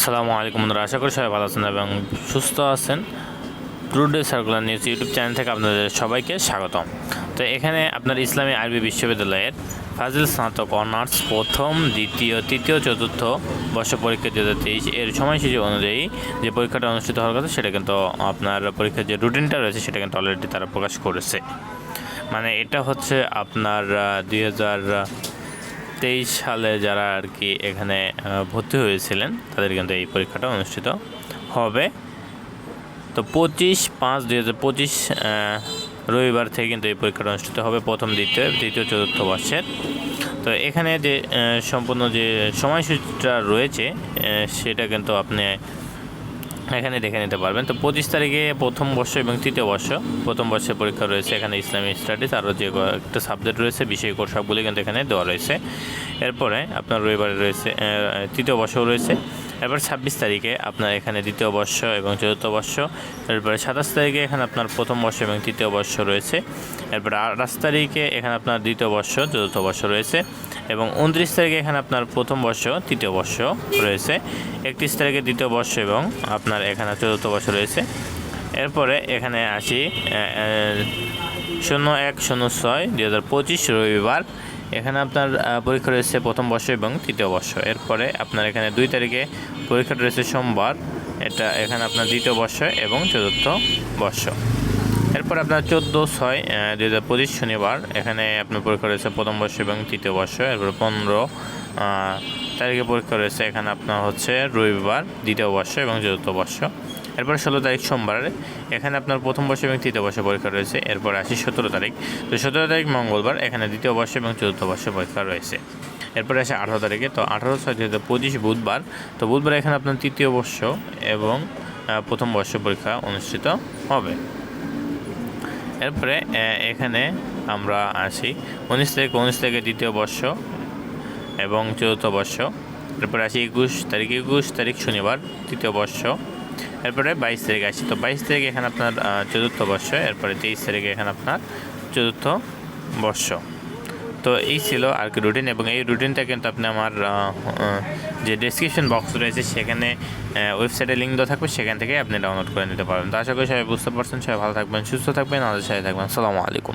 আসসালামু আলাইকুম বন্ধুরা, আশা করি সবাই ভালো আছেন এবং সুস্থ আছেন। Today circular news YouTube channel থেকে আপনাদের সবাইকে স্বাগতম। তো এখানে আপনার ইসলামী আরবি বিশ্ববিদ্যালয়ের ফাজিল স্নাতক অনার্স প্রথম, দ্বিতীয়, তৃতীয়, চতুর্থ বর্ষ পরীক্ষা দু হাজার তেইশ এর সময়সূচি অনুযায়ী যে পরীক্ষাটা অনুষ্ঠিত হওয়ার কথা সেটা কিন্তু আপনার পরীক্ষার যে রুটিনটা রয়েছে সেটা কিন্তু অলরেডি তারা প্রকাশ করেছে। মানে এটা হচ্ছে আপনার দুই হাজার তেইশ সালে যারা আর কি এখানে ভর্তি হয়েছিলেন, তাদের কিন্তু এই পরীক্ষাটা অনুষ্ঠিত হবে। তো পঁচিশ পাঁচ দুই হাজার পঁচিশ রবিবার থেকে কিন্তু এই পরীক্ষাটা অনুষ্ঠিত হবে, প্রথম, দ্বিতীয় তৃতীয় চতুর্থ বর্ষের। তো এখানে যে সম্পূর্ণ যে সময়সূচিটা রয়েছে সেটা কিন্তু আপনি এখানে দেখে নিতে পারবেন। তো পঁচিশ তারিখে প্রথম বর্ষ এবং তৃতীয় বর্ষ। প্রথম বর্ষের পরীক্ষা রয়েছে এখানে ইসলামিক স্টাডিজ, আরও যে একটা সাবজেক্ট রয়েছে, বিষয় কোর্স সবগুলি কিন্তু এখানে দেওয়া রয়েছে। এরপরে আপনার রবিবারে রয়েছে তৃতীয় বর্ষও রয়েছে। এরপর ছাব্বিশ তারিখে আপনার এখানে দ্বিতীয় বর্ষ এবং চতুর্থ বর্ষ, এরপরে সাতাশ তারিখে এখানে আপনার প্রথম বর্ষ এবং তৃতীয় বর্ষ রয়েছে। এরপরে আঠাশ তারিখে এখানে আপনার দ্বিতীয় বর্ষ, চতুর্থ বর্ষ রয়েছে এবং উনত্রিশ তারিখে এখানে আপনার প্রথম বর্ষ, তৃতীয় বর্ষ রয়েছে। একত্রিশ তারিখে দ্বিতীয় বর্ষ এবং আপনার এখানে চতুর্থ বর্ষ রয়েছে। এরপরে এখানে আসি শূন্য এক, শূন্য ছয়, দুই হাজার পঁচিশ রবিবার এখানে আপনার পরীক্ষা রয়েছে প্রথম বর্ষ এবং তৃতীয় বর্ষ। এরপরে আপনার এখানে দুই তারিখে পরীক্ষাটা রয়েছে সোমবার। এটা এখানে আপনার দ্বিতীয় বর্ষ এবং চতুর্থ বর্ষ। এরপর আপনার চোদ্দ ছয় দুই হাজার পঁচিশ শনিবার এখানে আপনার পরীক্ষা রয়েছে প্রথম বর্ষ এবং তৃতীয় বর্ষ। এরপর পনেরো তারিখে পরীক্ষা রয়েছে এখানে আপনার হচ্ছে রবিবার, দ্বিতীয় বর্ষ এবং চতুর্থ বর্ষ। এরপর ষোলো তারিখ সোমবার, এখানে আপনার প্রথম বর্ষ এবং তৃতীয় বর্ষ পরীক্ষা রয়েছে। এরপর আসি সতেরো তারিখ। তো সতেরো তারিখ মঙ্গলবার, এখানে দ্বিতীয় বর্ষ এবং চতুর্থ বর্ষ পরীক্ষা রয়েছে। এরপরে আসে আঠারো তারিখে, তো আঠারো, ছয় হাজার পঁচিশ বুধবার। তো বুধবার এখানে আপনার তৃতীয় বর্ষ এবং প্রথম বর্ষ পরীক্ষা অনুষ্ঠিত হবে। এরপরে এখানে আমরা আসি উনিশ তারিখ, উনিশ তারিখে দ্বিতীয় বর্ষ এবং চতুর্থ বর্ষ। এরপরে আসি একুশ তারিখ একুশ তারিখ শনিবার, তৃতীয় বর্ষ এরপরে বাইশ তারিখে আসি। তো বাইশ তারিখে এখানে আপনার চতুর্থ বর্ষ, এরপরে তেইশ তারিখে এখানে আপনার চতুর্থ বর্ষ। তো এই ছিল আর কি রুটিন এবং এই রুটিনটা কিন্তু আপনি আমার যে ডেসক্রিপশন বক্স রয়েছে সেখানে ওয়েবসাইটে লিঙ্ক দেওয়া থাকবে, সেখান থেকে আপনি ডাউনলোড করে নিতে পারবেন। তো আশা করি সবাই বুঝতে পারছেন। সবাই ভালো থাকবেন, সুস্থ থাকবেন, আমাদের সাথে থাকবেন। আসসালামু আলাইকুম।